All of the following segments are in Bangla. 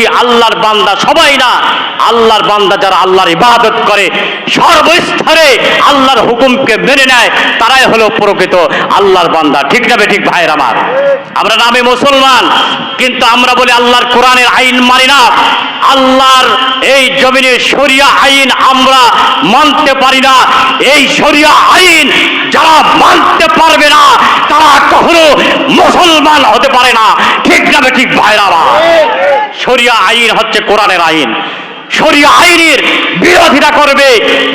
বলছি আল্লাহর বান্দা? সবাই না। আল্লাহর বান্দা যারা আল্লাহর ইবাদত করে, সর্বস্তরে আল্লাহর হুকুমকে মেনে নেয়, তারাই হলো প্রকৃত আল্লাহর বান্দা। ঠিক না ঠিক ভাইয়ের আমার? আমরা নামে মুসলমান, কিন্তু আমরা বলি আল্লাহর কোরআনের আইন মানি না। আল্লাহর এই জমিনের শরিয়া আইন আমরা মানতে পারি না। এই শরিয়া আইন যারা মানতে পারবে না, তারা কখনো মুসলমান হতে পারে না। ঠিক না ঠিক আমার? শরিয়া আইন হচ্ছে কোরআনের আইন। শরিয়া আইনের বিরোধিতা করবে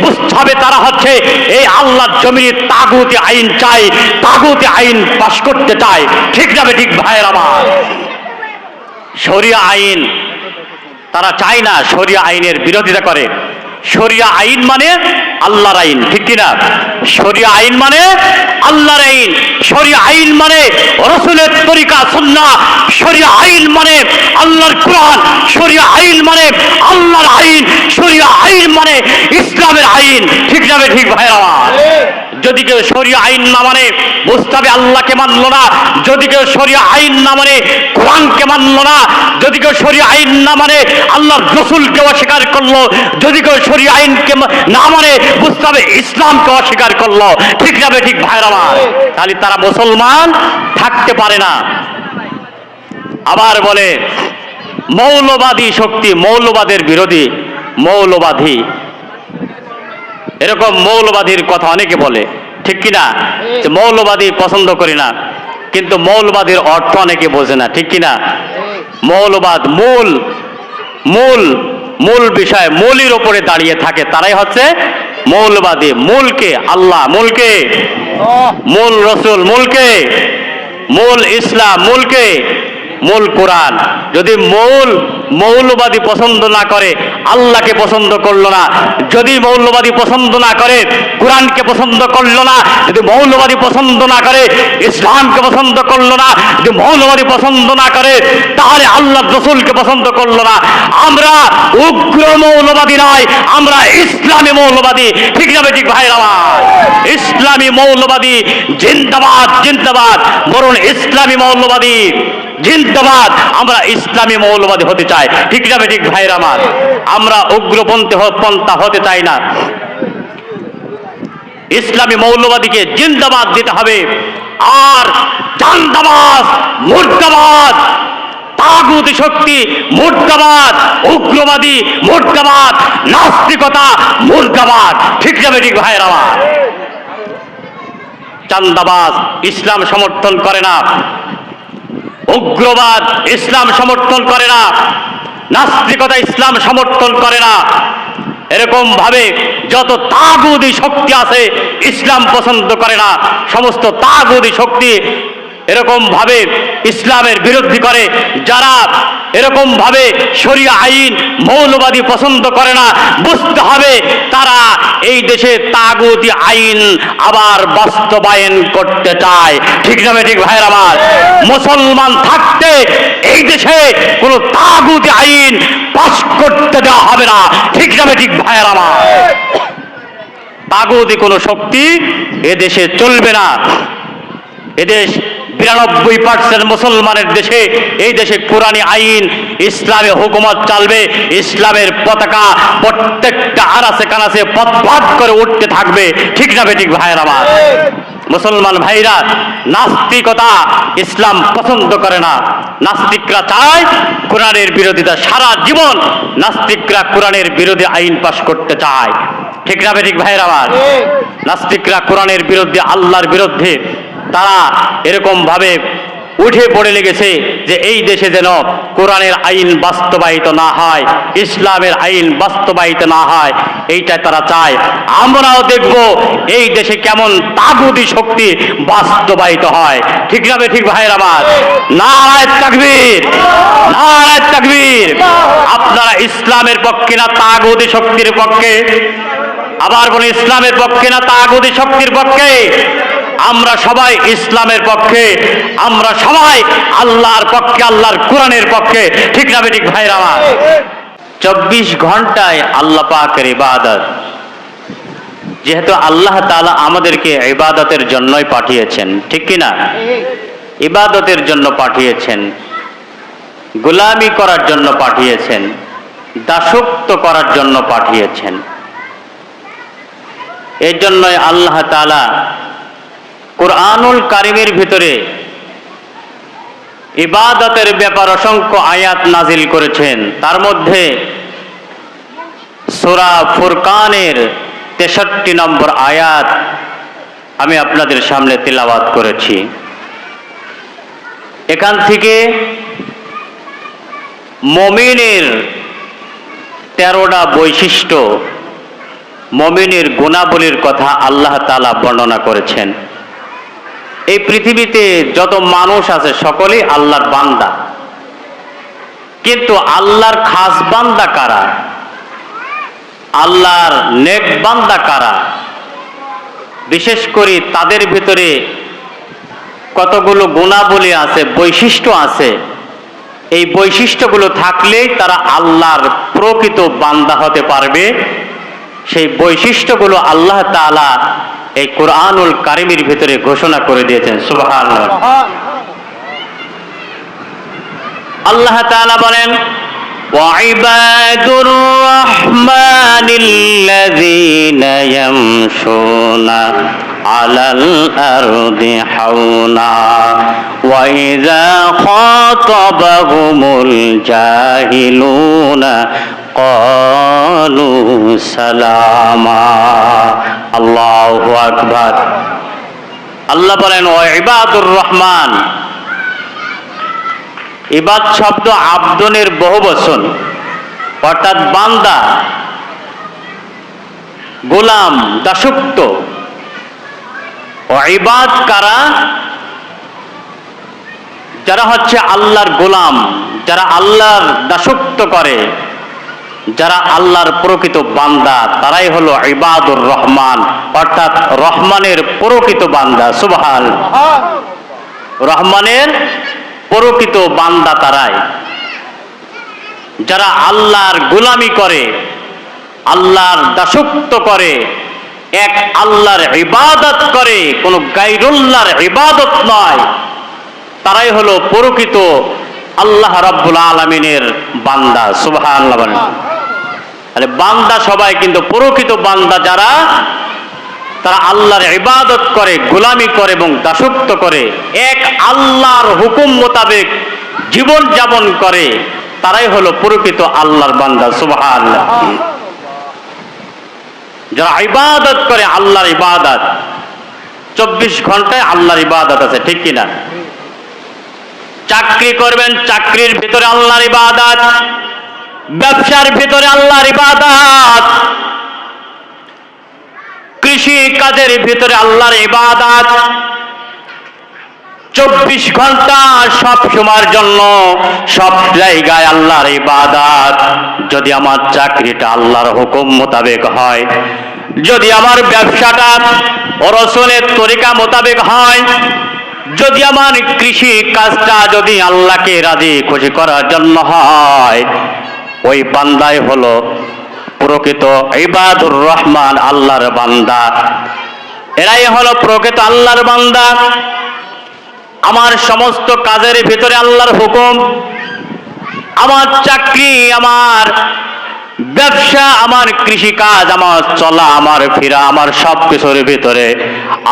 বুঝতে হবে তারা হচ্ছে এই আল্লাহর জমির তাগুতি আইন চাই, তাগুতে আইন পাশ করতে চায় ঠিক যাবে, ঠিক ভাইয়ের আমার শরিয়া আইন তারা চায় না, শরিয়া আইনের বিরোধিতা করে। শরিয়া আইন মানে আল্লাহর আইন, ঠিক কিনা? শরিয়া আইন মানে আল্লাহর আইন, শরিয়া আইন মানে রসুলের তরিকা সুন্না শরিয়া আইন মানে আল্লাহর কোরআন, শরিয়া আইন মানে আল্লাহর আইন, শরিয়া আইন মানে ইসলামের আইন, ঠিক যাবে ঠিক ভাইরা যদি কেউ শরীয় আইন না মানে হবে আল্লাহকে মানলো না, যদি কেউ শরীয় আইন না মানে কোরআনকে মানলো না, যদি কেউ শরীয় আইন না মানে আল্লাহর রসুলকে অস্বীকার করল, যদি কেউ শরীয় আইনকে না মানে হবে ইসলামকে অস্বীকার করল, ঠিক যাবে ঠিক ভাইরা আমার? তাহলে তারা মুসলমান থাকতে পারে না। আবার বলে, মৌলবাদী শক্তি মৌলবাদের বিরোধী, মৌলবাদী এরকম মৌলবাদীর কথা অনেকে বলে ঠিক কিনা? যে মৌলবাদী পছন্দ করি না কিন্তু মৌলবাদীর অর্থ অনেকে বোঝে না ঠিক কিনা? মৌলবাদ মূল মূল মূল বিষয় মূলের ওপরে দাঁড়িয়ে থাকে তারাই হচ্ছে মৌলবাদী। মূলকে আল্লাহ। মূলকে মূল রসুল। মূলকে মূল ইসলাম। মূলকে মূল কোরআন। যদি মৌল, মৌলবাদী পছন্দ না করে, আল্লাহকে পছন্দ করল না। যদি মৌলবাদী পছন্দ না করে, কোরআনকে পছন্দ করল না। যদি মৌলবাদী পছন্দ না করে, ইসলামকে পছন্দ করল না। যদি মৌলবাদী পছন্দ না করে, তাহলে আল্লাহ রসুলকে পছন্দ করল না। আমরা উগ্র মৌলবাদী নয়, আমরা ইসলামী মৌলবাদী। ঠিক যাবে ঠিক ভাই ইসলামী মৌলবাদী, জিন্দাবাদ জিন্দাবাদ। বরং ইসলামী মৌলবাদী। জিন্দাবাদ। আমরা ইসলামী মৌলবাদী হতে চাই। ঠিক যাবে ঠিক ভাইয়ের আমার? আমরা উগ্রপন্থী পন্থা হতে চাই না। ইসলামী মৌলবাদীকে জিন্দাবাদ দিতে হবে। আর চান্দাবাদ মুর্দাবাদ, তাগুতি শক্তি, মুর্দাবাদ, উগ্রবাদী, মুর্দাবাদ, নাস্তিকতা, মুর্দাবাদ। ঠিক যাবে ঠিক ভাইয়ের আমার? চান্দাবাজ ইসলাম সমর্থন করে না। উগ্রবাদ ইসলাম সমর্থন করে না, নাস্তিকতা ইসলাম সমর্থন করে না। এরকম ভাবে যত তাগুদি শক্তি আছে, ইসলাম পছন্দ করে না। সমস্ত তাগুদি শক্তি এরকম ভাবে ইসলামের বিরোধী করে, যারা এরকম ভাবে শরিয়া আইন মৌলবাদী পছন্দ করে না, বুঝতে হবে তারা এই দেশে তাগুতি আইন আবার বাস্তবায়ন করতে চায়। ঠিক না ঠিক ভাইয়ের আমার মুসলমান থাকতে এই দেশে কোনো তাগুতি আইন পাশ করতে দেওয়া হবে না। ঠিক না ঠিক ভাইয়ের আমার তাগুতি কোনো শক্তি এ দেশে চলবে না। এদেশ বিরানব্বই পার্সেন্ট মুসলমানের দেশে এই দেশে কোরআনী আইন ইসলামে হুকুমত চালবে ইসলামের পতাকা প্রত্যেকটা আনাসে কানাসে পথপাত করে উঠতে থাকবে। ঠিক না বেঠিক ভাইয়ের আমার? মুসলমান ভাইরা নাস্তিকতা ইসলাম পছন্দ করে না। নাস্তিকরা চায় কোরআনের বিরোধিতা। সারা জীবন নাস্তিকরা কোরআনের বিরোধী আইন পাশ করতে চায়। ঠিক না বেঠিক ভাইয়ের আমার? নাস্তিকরা কোরআনের বিরুদ্ধে আল্লাহর বিরুদ্ধে তারা এরকম ভাবে উঠে পড়ে লেগেছে যে এই দেশে যেন কোরআনের আইন বাস্তবায়িত না হয়, ইসলামের আইন বাস্তবায়িত না হয়, এইটা তারা চায়। আমরাও দেখব এই দেশে কেমন তাগুদি শক্তি বাস্তবায়িত হয়। ঠিক না ঠিক ভাইয়ের আমার? নারায় তাকবীর নারায় তাকবীর। আপনারা ইসলামের পক্ষে না তাগুদি শক্তির পক্ষে? আবার বলি ইসলামের পক্ষে না তাগুদি শক্তির পক্ষে? আমরা সবাই ইসলামের পক্ষে, আমরা সবাই আল্লাহর পক্ষে, আল্লাহর কোরআনের পক্ষে। ঠিক না ঠিক ভাইরা আমার চব্বিশ ঘন্টায় আল্লাহ পাকের ইবাদত। যেহেতু আল্লাহ তালা আমাদেরকে ইবাদতের জন্যই পাঠিয়েছেন, ঠিক কি না? ইবাদতের জন্য পাঠিয়েছেন, গোলামি করার জন্য পাঠিয়েছেন, দাসত্ব করার জন্য পাঠিয়েছেন। এর জন্যই আল্লাহ তাআলা কোরআনুল কারিমের ভিতরে ইবাদতের ব্যাপার অসংখ্য আয়াত নাজিল করেছেন। তার মধ্যে সূরা ফুরকানের তেষট্টি নম্বর আয়াত আমি আপনাদের সামনে তেলাওয়াত করেছি। এখান থেকে মমিনের তেরোটা বৈশিষ্ট্য, মমিনের গুণাবলীর কথা আল্লাহ তাআলা বর্ণনা করেছেন। এই পৃথিবীতে যত মানুষ আছে সকলেই আল্লাহর বান্দা। কিন্তু আল্লাহর খাস বান্দা কারা? আল্লাহর নেক বান্দা কারা? বিশেষ করে তাদের ভিতরে কতগুলো গুণাবলী আছে, বৈশিষ্ট্য আছে। এই বৈশিষ্ট্যগুলো থাকলেই তারা আল্লাহর প্রকৃত বান্দা হতে পারবে। সেই বৈশিষ্ট্যগুলো আল্লাহ তাআলা এই কোরআনুল কারিমের ভিতরে ঘোষণা করে দিয়েছেন সুবহান আল্লাহ তাআলা বলেন وعباد الرحمن الذين يمشون على الأرض حونا وإذا خاطبهم الجاهلون কলু সালামা আল্লাহ আকবার। আল্লাহ বলেন, ও ইবাদুর রহমান, ইবাদ শব্দ আব্দনের বহু বচন। অর্থাৎ বান্দা, গোলাম দাসুপ্ত ইবাদ কারা? যারা হচ্ছে আল্লাহর গোলাম, যারা আল্লাহর দাসুপ্ত করে। যারা আল্লাহর প্রকৃত বান্দা, তারাই হলো ইবাদুর রহমান, অর্থাৎ রহমানের প্রকৃত বান্দা, সুবহান। রহমানের প্রকৃত বান্দা তারাই। যারা আল্লাহর গোলামি করে, আল্লাহর দাসত্ব করে, এক আল্লাহর ইবাদত করে, কোনো গাইরুল্লাহর ইবাদত নয়, তারাই হলো প্রকৃত আল্লাহ রাব্বুল আলমিনের বান্দা, সুবহানাল্লাহ বলেন। তাহলে বান্দা সবাই কিন্তু প্রকৃত বান্দা যারা, তারা আল্লাহর ইবাদত করে, গোলামি করে এবং দাসত্ব করে, এক আল্লাহর হুকুম মোতাবেক জীবন যাপন করে, তারাই হলো প্রকৃত আল্লাহর বান্দা সুবহান যারা ইবাদত করে আল্লাহর ইবাদত, চব্বিশ ঘন্টায় আল্লাহর ইবাদত আছে, ঠিক কিনা? চাকরি করবেন, চাকরির ভিতরে আল্লাহর ইবাদত। ব্যবসার ভিতরে আল্লাহর ইবাদত। কৃষি কাজের ভিতরে আল্লাহর ইবাদত। চব্বিশ ঘণ্টা সব সময়ের জন্য সব জায়গায় আল্লাহর ইবাদত। যদি আমার চাকরিটা আল্লাহর হুকুম মোতাবেক হয়, যদি আমার ব্যবসাটা রসুলের তরিকা মোতাবেক হয়, যদি আমার কৃষি কাজটা যদি আল্লাহকে রাজি খুশি করার জন্য হয় ওই বান্দাই হলো প্রকৃত ইবাদুর রহমান, আল্লাহর বান্দা। এরাই হলো প্রকৃত আল্লাহর বান্দা। আমার সমস্ত কাজের ভিতরে আল্লাহর হুকুম। আমার চাকরি, আমার ব্যবসা, আমার কৃষি কাজ আমার চলা, আমার ফিরা, আমার সব কিছুর ভিতরে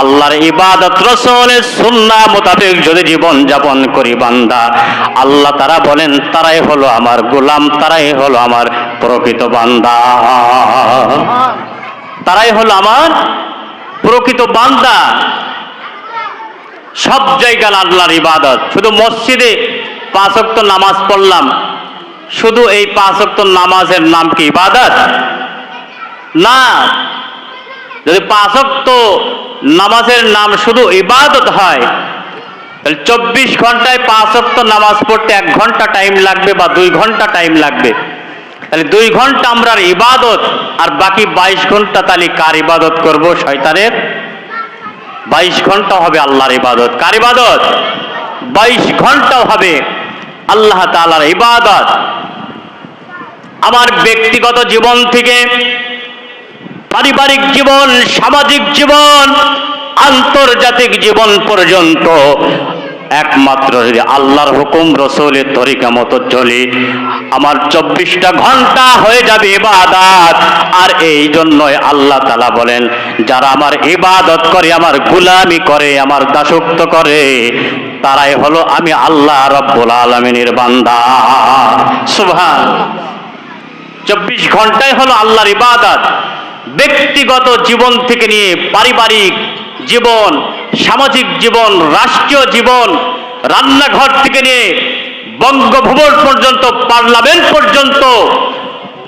আল্লাহর ইবাদত, রসলের সুন্না মোতাবেক যদি জীবন যাপন করি বান্দা, আল্লাহ তারা বলেন, তারাই হলো আমার গোলাম, তারাই হলো আমার প্রকৃত বান্দা। তারাই হলো আমার প্রকৃত বান্দা। সব জায়গায় আল্লাহর ইবাদত। শুধু মসজিদে পাঁচ ওয়াক্ত নামাজ পড়লাম শুধু এই পাঁচ ওয়াক্ত নামাজের নাম কি ইবাদত? না। যদি পাঁচ ওয়াক্ত নামাজের নাম শুধু ইবাদত হয়, তাহলে চব্বিশ ঘন্টায় পাঁচ ওয়াক্ত নামাজ পড়তে এক ঘণ্টা টাইম লাগবে বা দুই ঘণ্টা টাইম লাগবে। তাহলে দুই ঘণ্টা আমরা ইবাদত, আর বাকি বাইশ ঘণ্টা তাহলে কার ইবাদত করব? শয়তানের। বাইশ ঘণ্টা হবে আল্লাহর ইবাদত। কার ইবাদত? বাইশ ঘণ্টা হবে। আল্লাহ তালার ইবাদত। আমার ব্যক্তিগত জীবন থেকে পারিবারিক জীবন সামাজিক জীবন আন্তর্জাতিক জীবন পর্যন্ত একমাত্র যদি আল্লাহর হুকুম, রসুলের তরিকা মতো চলি, আমার চব্বিশটা ঘণ্টা হয়ে যাবে ইবাদত। আর এই জন্যই আল্লাহ তালা বলেন, যারা আমার ইবাদত করে, আমার গুলামি করে, আমার দাসত্ব করে, তারাই হলো আমি আল্লাহ রব্বুল আলমিনের বান্দা। সুবহান। চব্বিশ ঘন্টায় হলো আল্লাহর ইবাদত। ব্যক্তিগত জীবন থেকে নিয়ে পারিবারিক জীবন সামাজিক জীবন, রাষ্ট্রীয় জীবন, রান্নাঘর থেকে নিয়ে বঙ্গভবন পর্যন্ত, পার্লামেন্ট পর্যন্ত,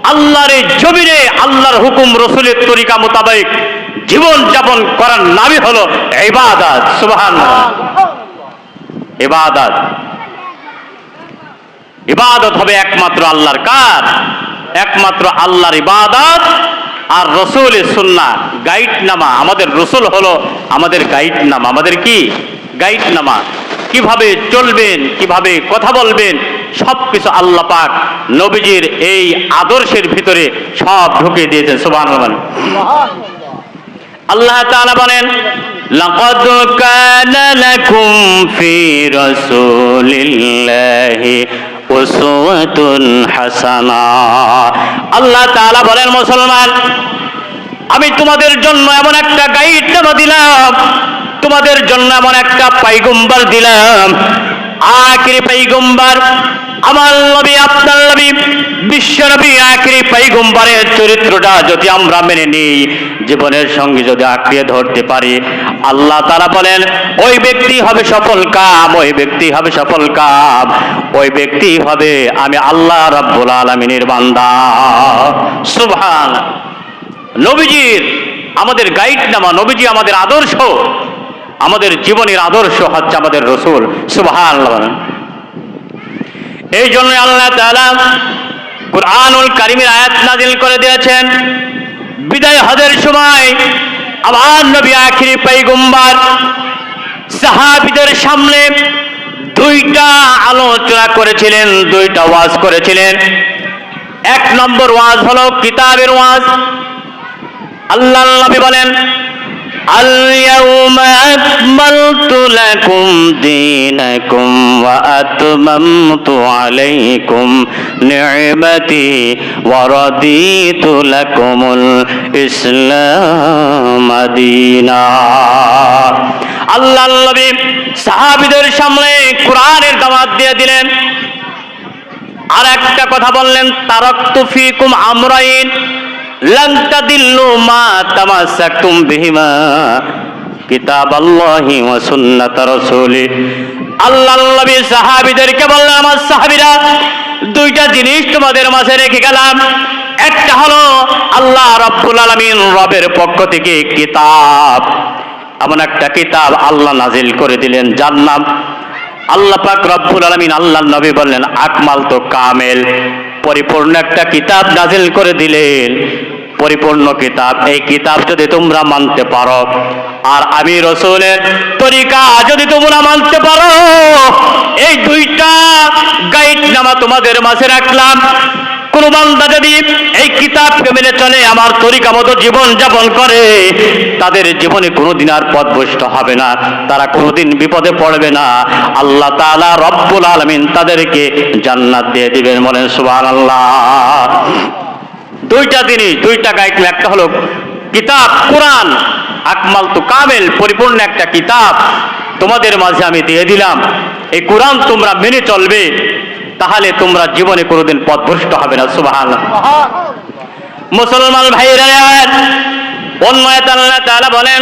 আল্লাহর এই জমিনে, আল্লাহর হুকুম, রসুলের তরিকা মোতাবেক জীবন যাপন করার নামই হলো ইবাদত সুবহান ইবাদত। ইবাদত হবে একমাত্র আল্লাহর কার একমাত্র আল্লাহর ইবাদত আর রসুলের সুন্না গাইড নামা আমাদের রসুল হলো আমাদের গাইড নামা আমাদের কি? গাইড নামা কীভাবে চলবেন, কীভাবে কথা বলবেন সব কিছু আল্লাহ পাক নবীজির এই আদর্শের ভিতরে সব ঢুকে দিয়েছেন সুবাহ আল্লাহ তাআলা বলেন, লাকাদ কানা লাকুম ফি রাসূলিল্লাহি হাসানা। আল্লাহ তাআলা বলেন, মুসলমান, আমি তোমাদের জন্য এমন একটা গাইড দিলাম, তোমাদের জন্য এমন একটা পাইগম্বার দিলাম। আখির পাইগম্বার আমার নবী, আপনার নবী, বিশ্ব নবী, আখিরি পাইগম্বারের চরিত্রটা যদি আমরা মেনে নিই, জীবনের সঙ্গে যদি আঁকড়িয়ে ধরতে পারি, আল্লাহ তারা বলেন, ওই ব্যক্তি হবে সফল কাম, ওই ব্যক্তি হবে সফল কাম, ওই ব্যক্তি হবে আমি আল্লাহ রাব্বুল আলামিনের বান্দা। সুবহান। নবীজির আমাদের গাইড নামা, নবীজি আমাদের আদর্শ, আমাদের জীবনের আদর্শ হচ্ছে আমাদের রসুল। সুবহান এই জন্য আল্লাহ তাআলা কুরআনুল কারিমের আয়াত নাজিল করে দিয়েছেন। বিদায় হজের সময় আমার নবী আখিরি পৈগম্বার সাহাবিদের সামনে দুইটা আলোচনা করেছিলেন, দুইটা ওয়াজ করেছিলেন। এক নম্বর ওয়াজ হলো কিতাবের ওয়াজ। আল্লাহ নবী বলেন اليوم أكملت لكم دينكم وأتممت عليكم نعمتي ورضيت لكم الإسلام دينا আল্লাহ নবী সাহাবিদের সামনে কোরআনের দাওয়াত দিয়ে দিলেন আর একটা কথা বললেন তারাক্তু ফিকুম আমরাইন লান তাদিল্লু মা তামাসাকতুম বিহিমা কিতাব আমার দুইটা জিনিস তোমাদের মাঝে রেখে গেলাম। একটা হলো আল্লাহ রাব্বুল আলামিন রবের পক্ষ থেকে কিতাব। এমন একটা কিতাব আল্লাহ নাজিল করে দিলেন, যার নাম আল্লাহ পাক রব্বুল আলামিন আল্লাহ নবী বললেন, আকমাল তো কামেল। পরিপূর্ণ একটা কিতাব নাজিল করে দিলেন। পরিপূর্ণ কিতাব। এই কিতাব যদি তোমরা মানতে পারো, আর আমি রসুলের তরিকা যদি তোমরা মানতে পারো, এই দুইটা গাইড নামা তোমাদের মাঝে রাখলাম। কোন বান্দা যদি এই কিতাবকে মেনে চলে, আমার তরিকা মতো জীবন যাপন করে, তাদের জীবনে কোনোদিন আর পথভ্রষ্ট হবে না। তারা কোনোদিন বিপদে পড়বে না। আল্লাহ তাআলা রব্বুল আলামিন তাদেরকে জান্নাত দিয়ে দিবেন বলেন, সুবহানাল্লাহ। দুইটা জিনিস, দুইটা গাইড একটা হলো। কিতাব, কোরআন। আকমাল তো কামেল, পরিপূর্ণ একটা কিতাব। তোমাদের মাঝে আমি দিয়ে দিলাম। এই কোরআন তোমরা মেনে চলবে, তাহলে তোমরা জীবনে কোনোদিন পথভ্রষ্ট হবে না সুবাহ মুসলমান ভাইয়ের অন্য বলেন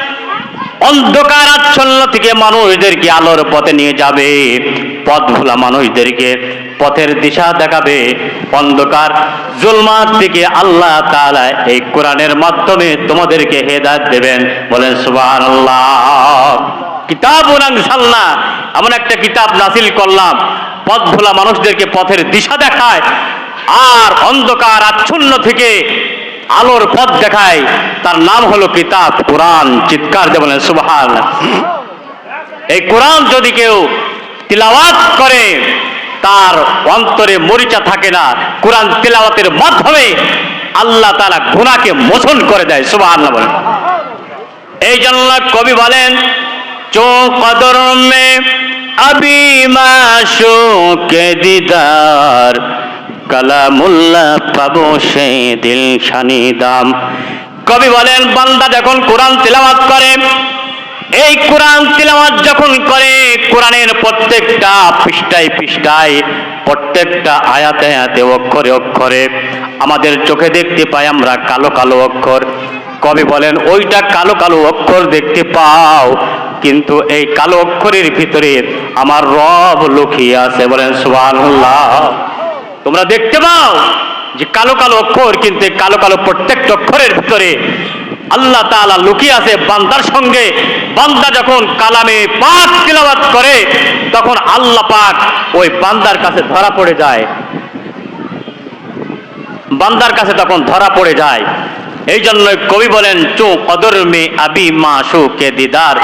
অন্ধকার আচ্ছন্ন থেকে মানুষদেরকে আলোর পথে নিয়ে যাবে। পথ ভোলা মানুষদেরকে পথের দিশা দেখাবে। অন্ধকার জুলমাত থেকে আল্লাহ তাআলা এই কোরআনের মাধ্যমে তোমাদেরকে হেদায়েত দেবেন। বলেন, সুবহানাল্লাহ। কিতাব সাল্লাহ এমন একটা কিতাব নাসিল করলাম। পথ ভোলা মানুষদেরকে পথের দিশা দেখায়। আর অন্ধকার আচ্ছন্ন থেকে আলোর পথ দেখায়। তার নাম হলো কিতাব, কোরআন, চিৎকার দিয়ে বলেন, সুবহান। এই কোরআন যদি কেউ তিলাওয়াত করে, তার অন্তরে মরিচা থাকে না। কোরআন তিলাওয়াতের মাধ্যমে আল্লাহ তারা গুনাকে মোচন করে দেয়, সুবহান বলেন। এই জন্য কবি বলেন, চো কদর মে আবি মাসো কে দিদার কালামুল্লাহ পাবো সে দিল শানি দাম। কবি বলেন, বান্দা যখন কোরআন তিলাওয়াত করে, এই কোরআন তিলাওয়াত যখন করে, কোরআনের প্রত্যেকটা পৃষ্ঠায় পৃষ্ঠায়, প্রত্যেকটা আয়াতে আয়াতে অক্ষরে অক্ষরে আমাদের চোখে দেখতে পাই আমরা কালো কালো অক্ষর। কবি বলেন, ওইটা কালো কালো অক্ষর দেখতে পাও, কিন্তু এই কালো অক্ষরের ভিতরে আমার রব লুকিয়ে আছে। বলেন, সুবহানাল্লাহ। তোমরা দেখতে পাও যে কালো কালো অক্ষর কিন্তু কালো কালো প্রত্যেকটা অক্ষরের ভিতরে আল্লাহ তাআলা লুকিয়ে আছে বান্দার সঙ্গে। বান্দা যখন কালামে পাক তিলাওয়াত করে, তখন আল্লাহ পাক ওই বান্দার কাছে ধরা পড়ে যায়। বান্দার কাছে তখন ধরা পড়ে যায়। এই জন্য কবি বলেন চো কদর মে আবি মা কে দিদার।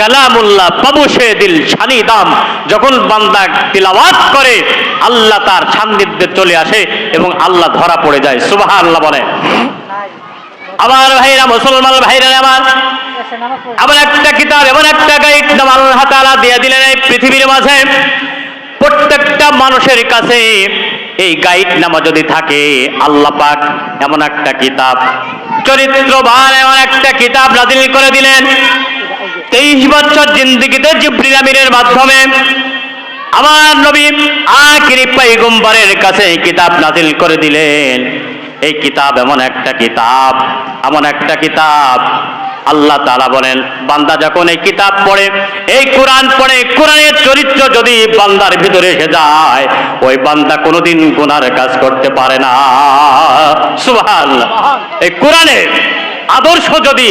কালামুল্লাহ পাবুসে দিল শানি দাম। যখন বান্দা তিলাওয়াত করে, আল্লাহ তার সান্নিধ্যে চলে আসে এবং আল্লাহ ধরা পড়ে যায়। সুবাহ আল্লাহ বলে। আমার ভাইরা মুসলমান ভাইরা আমার, এমন একটা কিতাব, এমন একটা গাইড আল্লাহ তাআলা দিয়ে দিলেন এই পৃথিবীর মাঝে। প্রত্যেকটা মানুষের কাছে এই গাইড নামা যদি থাকে, আল্লাহ পাক এমন একটা কিতাব, চরিত্রবান এমন একটা কিতাব নাজিল করে দিলেন। তেইশ বছর জিন্দিগিতে জিব্রিল মাধ্যমে আমার নবী আখিরি পাইগম্বরের কাছে এই কিতাব নাজিল করে দিলেন। এই কিতাব এমন একটা কিতাব, এমন একটা কিতাব। আল্লাহ তাআলা বলেন, বান্দা যখন এই কিতাব পড়ে, এই কোরআন পড়ে, কোরআনের চরিত্র যদি বান্দার ভিতরে এসে যায়, ওই বান্দা কোনোদিন গুনার কাজ করতে পারে না। সুবহানাল্লাহ। এই কোরআনের আদর্শ যদি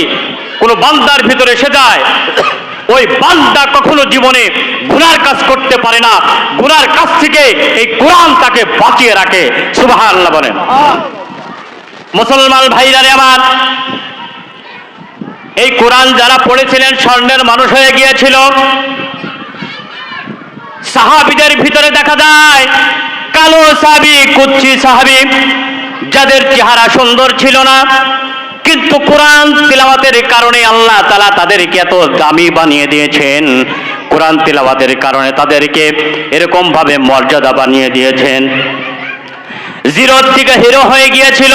কোনো বান্দার ভিতরে এসে যায়, ওই বান্দা কখনো জীবনে গুনার কাজ করতে পারে না। গুনার কাছ থেকে এই কোরআন তাকে বাঁচিয়ে রাখে। সুবহানাল্লাহ বলেন। মুসলমান ভাইরারে আমার, এই কোরআন যারা পড়েছিলেন, স্বর্ণের মানুষ হয়ে গিয়েছিল। সাহাবিদের ভিতরে দেখা যায়, কালো সাহাবি, কুচ্ছি সাহাবি, যাদের চেহারা সুন্দর ছিল না কিন্তু কোরআন তিলাওয়াতের কারণে আল্লাহ তালা তাদেরকে এত দামি বানিয়ে দিয়েছেন। কোরআন তিলাওয়াতের কারণে তাদেরকে এরকম ভাবে মর্যাদা বানিয়ে দিয়েছেন। জিরো থেকে হিরো হয়ে গিয়েছিল।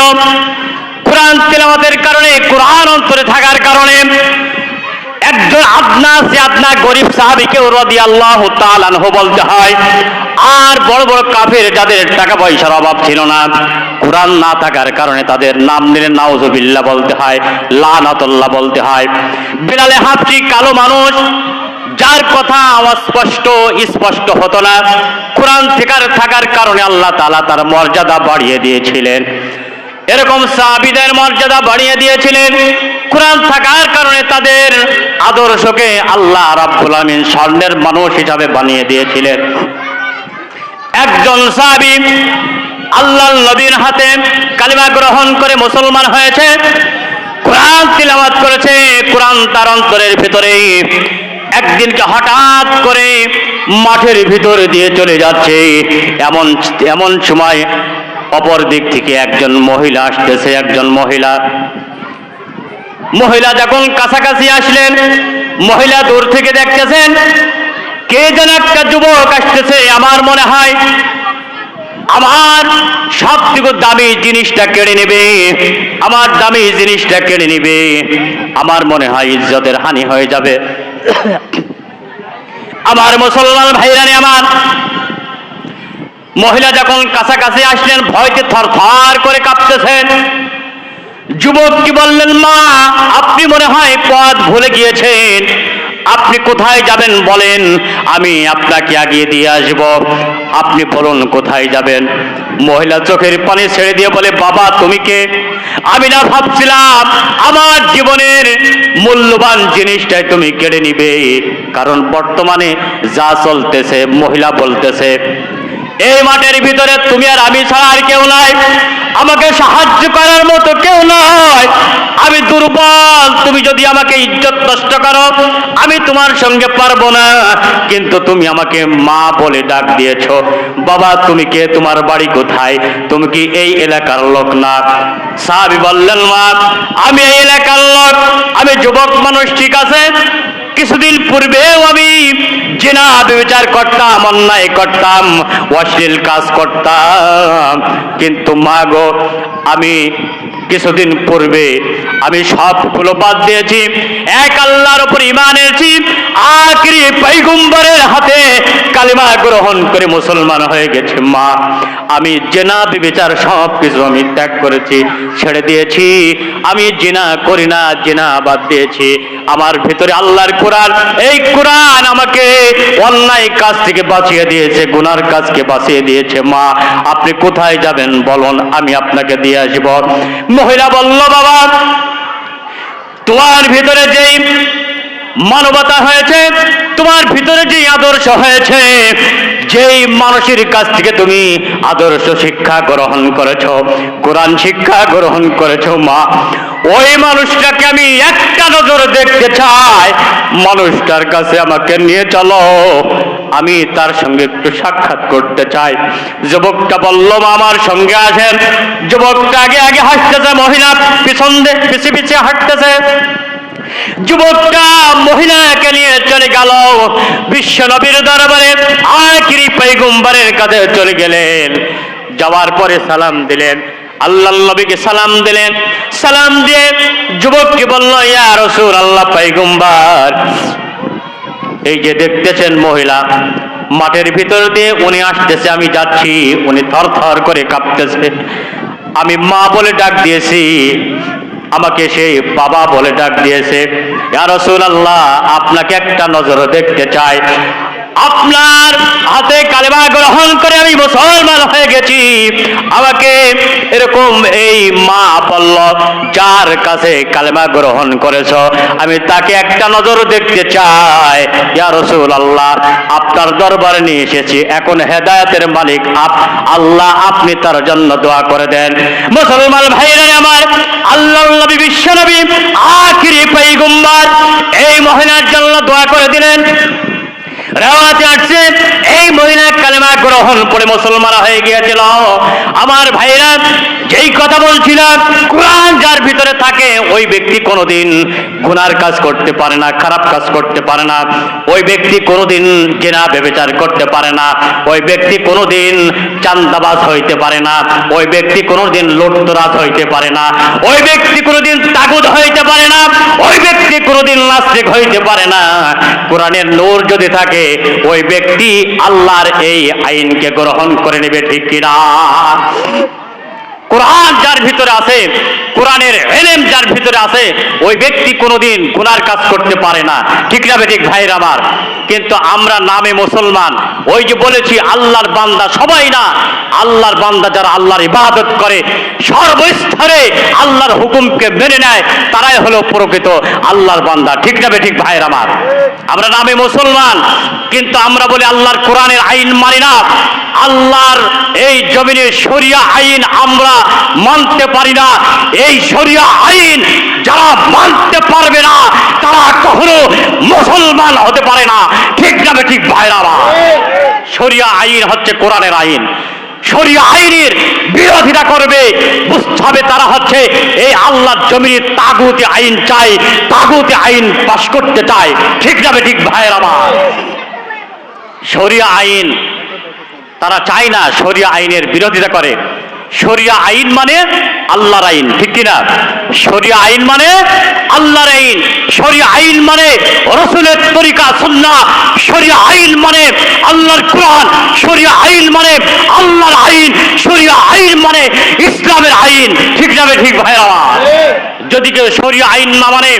কোরআন তেলাওয়াতের কারণে, কোরআন অন্তরে থাকার কারণে একজন আদনা, সে আদনা গরিব সাহাবিকেও রদি আল্লাহ তালানহ বলতে হয়, আর বড় বড় কাফের যাদের টাকা পয়সার অভাব ছিল না, কোরআন না থাকার কারণে তাদের নাম নিলে নাউজুবিল্লাহ বলতে হয়, লানাতুল্লাহ বলতে হয়। বিলালে হাফটি কালো মানুষ? যার কথা অস্পষ্ট স্পষ্ট স্পষ্ট হতো না। কোরআন থেকার থাকার কারণে আল্লাহ তালা তার মর্যাদা বাড়িয়ে দিয়েছিলেন। এরকম সাহাবিদের মর্যাদা বাড়িয়ে দিয়েছিলেন। কোরআন থাকার তাদের আদর্শকে আল্লাহ রাব্বুল আমিন স্বর্ণের মানুষ হিসাবে বানিয়ে দিয়েছিলেন। একজন সাহাবি আল্লাহ নবীর হাতে কালিমা গ্রহণ করে মুসলমান হয়েছে, কোরআন তিলাওয়াত করেছে, কোরআন তার অন্তরের ভিতরে একদিনকে হঠাৎ করে মাঠের ভিতর দিয়ে চলে যাচ্ছে। এমন এমন সময় অপর দিক থেকে একজন মহিলা আসতেছে, একজন মহিলা। মহিলা যখন কাছাকাছি আসলেন, মহিলা দূর থেকে দেখতেছেন, কে যেন একটা যুবক আসতেছে। আমার মনে হয় আমার সব থেকে দামি জিনিসটা কেড়ে নেবে। আমার দামি জিনিসটা কেড়ে নেবে। আমার মনে হয় ইজ্জতের হানি হয়ে যাবে। আমার মুসলমান ভাইরানি আমার মহিলা যখন কাছাকাছি আসলেন, ভয়তে থর থর করে কাঁপতেছেন। যুবক কি বললেন, মা, আপনি মনে হয় পথ ভুলে গিয়েছেন। আপনি কোথায় যাবেন বলেন, আমি আপনাকে আগিয়ে দিয়ে আসব। আপনি বলুন, কোথায় যাবেন? মহিলা চোখের পানি ছেড়ে দিয়ে বলে, বাবা, তুমি কে? আমি না ভাবছিলাম আমার জীবনের মূল্যবান জিনিসটাই তুমি কেড়ে নিবে। কারণ বর্তমানে যা চলতেছে, মহিলা বলতেছে এই মাঠের ভিতরে তুমি আর আমি ছাড়া আর কেউ নাই। আমাকে সাহায্য করার মতো কেউ নয় আমি দুর্বল, তুমি যদি আমাকে ইজ্জত নষ্ট করো, আমি তোমার সঙ্গে পারব না। কিন্তু তুমি আমাকে মা বলে ডাক দিয়েছ। বাবা, তুমি কে? তোমার বাড়ি কোথায়? তুমি কি এই এলাকার লোক না? সাহাবি বললেন, মা, আমি এই এলাকার লোক। আমি যুবক মানুষ, ঠিক আছে? কিছুদিন পূর্বেও আমি জেনা বিচার করতাম, অন্যায় করতাম, অশ্লীল কাজ করতাম। কিন্তু মা গো, আমি কিছুদিন পূর্বে আমি সবগুলো বাদ দিয়েছি। এক আল্লাহর উপর ইমান এনেছি। আখরি পৈগম্বরের হাতে কালিমা গ্রহণ করে মুসলমান হয়ে গেছে মা। আমি জেনা বিচার সব কিছু আমি ত্যাগ করেছি, ছেড়ে দিয়েছি। আমি জেনা করি না, জেনা বাদ দিয়েছি। আমার ভিতরে আল্লাহর কোরআন, এই কোরআন আমাকে অন্যায় কাজ থেকে বাঁচিয়ে দিয়েছে, গুনার কাজকে বাঁচিয়ে দিয়েছে মা। আপনি কোথায় যাবেন বলুন, আমি আপনাকে দিয়ে আসব। মহিলা বলল, বাবা, তোমার ভিতরে যেই মানবতা হয়েছে, তোমার ভিতরে যে আদর্শ হয়েছে, যেই মানুষের কাছ থেকে তুমি আদর্শ শিক্ষা গ্রহণ করেছ, কোরআন শিক্ষা গ্রহণ করেছ, মা ওই মানুষটাকে আমি একটা নজর দেখতে চাই। মানুষটার কাছে আমাকে নিয়ে চলো। আমি তার সঙ্গে একটু সাক্ষাৎ করতে চাই। যুবকটা বলল আমার সঙ্গে আসেন। যুবকটা আগে আগে হাসতেছে, মহিলা, পিছন পিছিয়ে পিছিয়ে হাঁটতেছে। যুবকটা মহিলাকে নিয়ে চলে গেল। বিশ্ব নবীর দরবারে আখিরি পৈগম্বরের কাছে চলে গেলেন। যাওয়ার পরে সালাম দিলেন। আল্লাহ নবীকে সালাম দিলেন। সালাম দিয়ে যুবককে বলল, ইয়া রসুল আল্লাহ পৈগম্বর এই যে দেখতেছেন মহিলা, মাঠের ভিতর দিয়ে উনি আসতেছে, আমি যাচ্ছি। উনি থর থর করে কাঁপতেছে। আমি মা বলে ডাক দিয়েছি। আমাকে সেই বাবা বলে ডাক দিয়েছে রসুল আল্লাহ আপনাকে একটা নজর দেখতে চাই। আপনার হাতে কালেমা গ্রহণ করে আমি মুসলমান হয়ে গেছি। আমাকে এরকম এই মা বলল যার কাছে কালেমা গ্রহণ করেছ, আমি তাকে একটা নজর দেখতে চাই। ইয়া রসুল আল্লাহ আপনার দরবারে নিয়ে এসেছি। এখন হেদায়েতের মালিক আপ আল্লাহ আপনি তার জন্য দোয়া করে দেন। মুসলমান ভাইরা আমার, আল্লাহ নবী, বিশ্ব নবী, আখিরি পৈগম্বর এই মহিলার জন্য দোয়া করে দিলেন। এই মহিলা কালেমা গ্রহণ করে মুসলমান হয়ে গিয়েছিল। আমার ভাইরা যেই কথা বলছিলাম, কোরআন যার ভিতরে থাকে, ওই ব্যক্তি কোনোদিন গুনার কাজ করতে পারে না, খারাপ কাজ করতে পারে না। ওই ব্যক্তি কোনোদিন জেনা বেবেচার করতে পারে না। ওই ব্যক্তি কোনোদিন চান্দাবাজ হইতে পারে না। ওই ব্যক্তি কোনোদিন লোটতরাজ হইতে পারে না। ওই ব্যক্তি কোনোদিন তাগুদ হইতে পারে না। ওই ব্যক্তি কোনোদিন নাস্তিক হইতে পারে না। কোরআনের নূর যদি থাকে ওই ব্যক্তি আল্লাহর এই আইনকে গ্রহণ করে নেবে ঠিক কিনা? কোরআন যার ভিতরে আছে, কোরআনের এলেম যার ভিতরে আছে, ওই ব্যক্তি কোনোদিন গুনার কাজ করতে পারে না। ঠিক না ঠিক ভাইয়ের আমার? কিন্তু আমরা নামে মুসলমান, ওই যে বলেছি, আল্লাহর বান্দা সবাই না। আল্লাহর বান্দা যারা আল্লাহর ইবাদত করে, সর্বস্তরে আল্লাহর হুকুমকে মেনে নেয়, তারাই হলো প্রকৃত আল্লাহর বান্দা। ঠিক না ঠিক ভাইয়ের আমার? আমরা নামে মুসলমান, কিন্তু আমরা বলি আল্লাহর কোরআনের আইন মানি না। আল্লাহর এই জমিনের শরিয়া আইন আমরা মানতে পারি না। এই শরিয়া আইন যারা মানতে পারবে না, তারা কখনো মুসলমান হতে পারে না। ঠিক যাবে ঠিক ভাইরা শরিয়া আইন হচ্ছে কোরআনের আইন। শরিয়া আইনের বিরোধিতা করবে বুঝতে হবে তারা হচ্ছে এই আল্লাহর জমির তাগুতি আইন চাই তাগুতি আইন পাশ করতে চায়। ঠিক যাবে ঠিক ভাইয়ের আমার? শরিয়া আইন তারা চায় না শরিয়া আইনের বিরোধিতা করে। শরিয়া আইন মানে আল্লাহর আইন, ঠিক কিনা? শরিয়া আইন মানে আল্লাহর আইন, শরিয়া আইন মানে রসুলের তরিকা সুন্না শরিয়া আইন মানে আল্লাহর কোরআন, শরিয়া আইন মানে আল্লাহর আইন, শরিয়া আইন মানে ইসলামের আইন, ঠিক যাবে ঠিক ভাইরা? যদি কেউ শরীয় আইন না মানে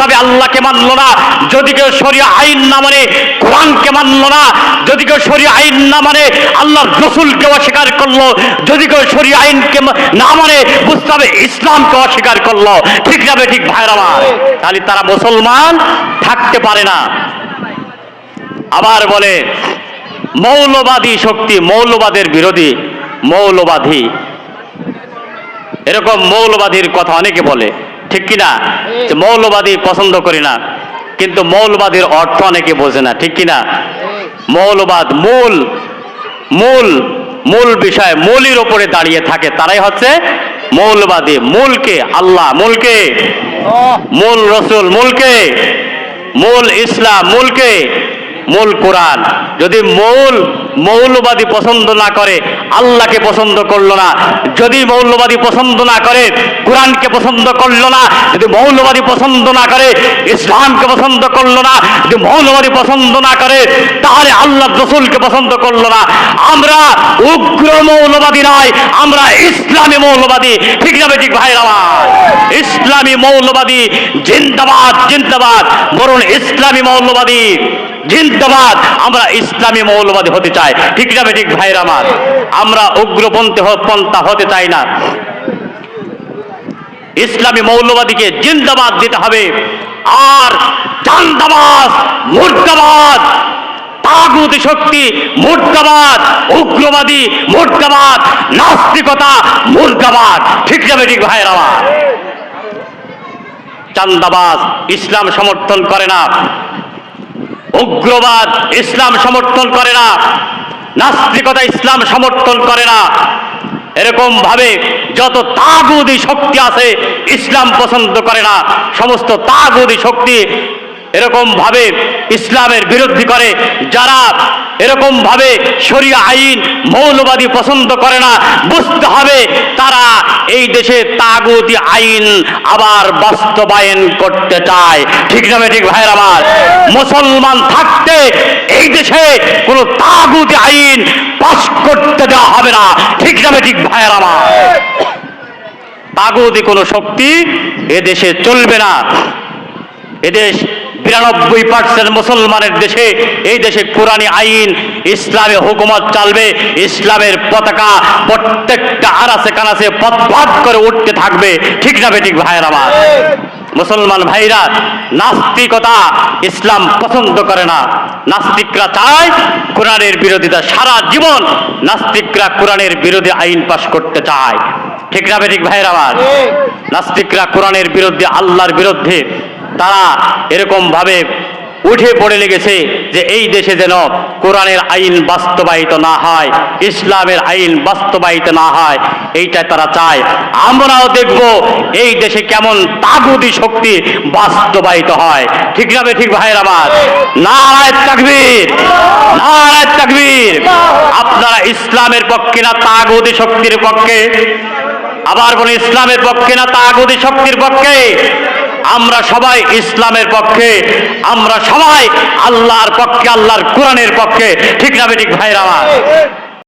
হবে আল্লাহকে মানলো না। যদি কেউ শরীয় আইন না মানে কোরআনকে মানলো না। যদি কেউ শরিয়া আইন না মানে আল্লাহর রসুলকে অস্বীকার করল। যদি কেউ শরিয়া আইনকে না মানে হবে ইসলামকে অস্বীকার করল। ঠিক যাবে ঠিক ভাইরা আমার তাহলে তারা মুসলমান থাকতে পারে না। আবার বলে, মৌলবাদী শক্তি মৌলবাদের বিরোধী। মৌলবাদী এরকম মৌলবাদীর কথা অনেকে বলে ঠিক কি না? যে মৌলবাদী পছন্দ করি না কিন্তু মৌলবাদীর অর্থ অনেকে বোঝে না ঠিক কি না? মৌলবাদ মূল মূল মূল বিষয় মূলের ওপরে দাঁড়িয়ে থাকে তারাই হচ্ছে মৌলবাদী। মূলকে আল্লাহ। মূলকে মূল রসুল। মূলকে মূল ইসলাম। মূলকে মূল কোরআন। যদি মৌল, মৌলবাদী পছন্দ না করে, আল্লাহকে পছন্দ করল না। যদি মৌলবাদী পছন্দ না করে, কোরআনকে পছন্দ করল না। যদি মৌলবাদী পছন্দ না করে, ইসলামকে পছন্দ করল না। যদি মৌলবাদী পছন্দ না করে, তাহলে আল্লাহ রসুলকে পছন্দ করল না। আমরা উগ্র মৌলবাদী নয়, আমরা ইসলামী মৌলবাদী। ঠিক যাবে ঠিক ভাই আমার ইসলামী মৌলবাদী জিন্দাবাদ জিন্দাবাদ। বরুণ ইসলামী মৌলবাদী। জিন্দাবাদ। আমরা ইসলামী মৌলবাদী হতে চাই। ঠিক যাবে ঠিক ভাইর আমার? আমরা উগ্রপন্থী পন্থা হতে চাই না। ইসলামী মৌলবাদীকে জিন্দাবাদ দিতে হবে। আর চান্দাবাদ মুর্দাবাদ, তাগুতি শক্তি, মুর্দাবাদ, উগ্রবাদী, মুর্দাবাদ, নাস্তিকতা, মুর্দাবাদ। ঠিক যাবে ঠিক ভাইয়ের আমার? ইসলাম সমর্থন করে না। উগ্রবাদ ইসলাম সমর্থন করে না, নাস্তিকতা ইসলাম সমর্থন করে না। এরকম ভাবে যত তাগুদি শক্তি আছে, ইসলাম পছন্দ করে না। সমস্ত তাগুদি শক্তি এরকম ভাবে ইসলামের বিরোধী করে, যারা এরকম ভাবে আইন মৌলবাদী পছন্দ করে না, বুঝতে হবে তারা এই দেশে তাগুদি আইন আবার বাস্তবায়ন করতে চায়। ঠিক না ঠিক ভাইয়ের আমার মুসলমান থাকতে এই দেশে কোনো তাগুদি আইন পাশ করতে দেওয়া হবে না। ঠিক না ঠিক ভাইয়ের আমার তাগুদি কোনো শক্তি এদেশে চলবে না। এদেশ বিরানব্বই পার্সেন্ট মুসলমানের দেশে এই দেশে কোরআনী আইন ইসলামে হুকুমত চালবে ইসলামের পতাকা প্রত্যেকটা আনাসে কানাসে পথপাত করে উঠতে থাকবে। ঠিক না ঠিক ভাইয়ের আমার মুসলমান ভাইরা নাস্তিকতা ইসলাম পছন্দ করে না। নাস্তিকরা চায় কোরআনের বিরোধিতা সারা জীবন। নাস্তিকরা কোরআনের বিরোধী আইন পাশ করতে চায়। ঠিক না ঠিক ভাইয়ের আমার নাস্তিকরা কোরআনের বিরুদ্ধে আল্লাহর বিরুদ্ধে তারা এরকম ভাবে উঠে পড়ে লেগেছে যে এই দেশে যেন কোরআনের আইন বাস্তবায়িত না হয়, ইসলামের আইন বাস্তবায়িত না হয়, এইটা তারা চায়। আমরাও দেখব এই দেশে কেমন তাগুদি শক্তি বাস্তবায়িত হয়। ঠিক না ঠিক ভাইয়ের আমার নারায় তাকবীর নারায় তাকবীর। আপনারা ইসলামের পক্ষে না তাগুদি শক্তির পক্ষে? আবার বলি, ইসলামের পক্ষে না তাগুদি শক্তির পক্ষে? আমরা সবাই ইসলামের পক্ষে, আমরা সবাই আল্লাহর পক্ষে, আল্লাহর কোরআনের পক্ষে। ঠিক না বেঠিক ভাইরা আমার